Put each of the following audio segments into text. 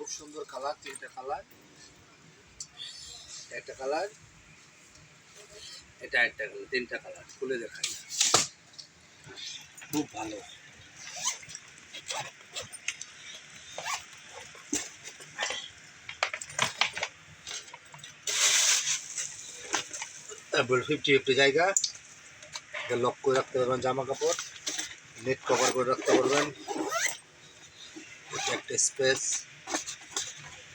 খুব সুন্দর কালার, তিনটা কালার। একটা কালার, এটা একটা কালার, তিনটা কালার, খুলে দেখাই খুব ভালো। ফিফটি ফিফটি জায়গা। লক করে রাখতে পারবেন, জামা কাপড়। নেট কভার করে রাখতে পারবেন। এটা একটা স্পেস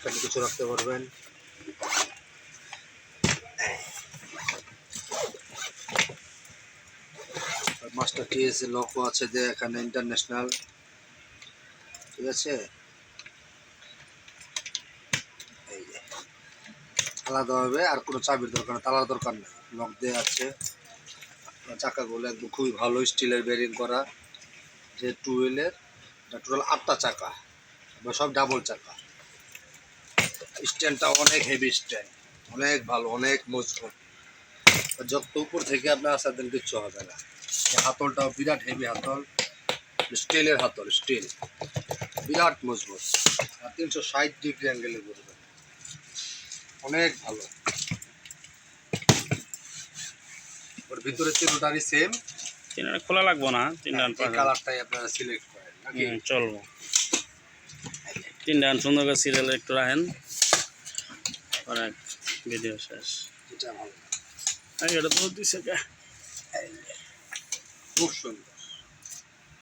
এখানে কিছু রাখতে পারবেন। মাস্টার টিএস লকও আছে যে এখানে ইন্টারন্যাশনাল ঠিক আছে? এই যে। আলাদাভাবে আর কোনো চাবির দরকার নেই, তালার দরকার নেই। লক দেওয়া আছে। চাকাগুলো একদম খুবই ভালো স্টিলের বেরিং করা। যে টুয়েলের, এটা টোটাল আটটা চাকা সব ডাবল চাকা। স্ট্যান্ডটা অনেক হেভি স্ট্যান্ড অনেক ভালো অনেক মজবুত। যত উপর থেকে আপনার আসার দিন কিচ্ছু হবে না। হাতলটাও বিরাট হেভি হাতল স্টিলের হাতল স্টিল। বিরাট মজবুত। আর তিনশো ষাট ডিগ্রি অ্যাঙ্গেলে করবে অনেক ভালো। ওর ভিতরে চিরটারই সেম তিনটা খোলা লাগবো না তিনটা কালারটাই আপনারা সিলেক্ট করেন চলবো। তিনটা সুন্দর করে সিরিয়াল একটু রাখেন। অনেক ভিডিও শেষ। এটা ভালো এটা তো দিছে কে? খুব সুন্দর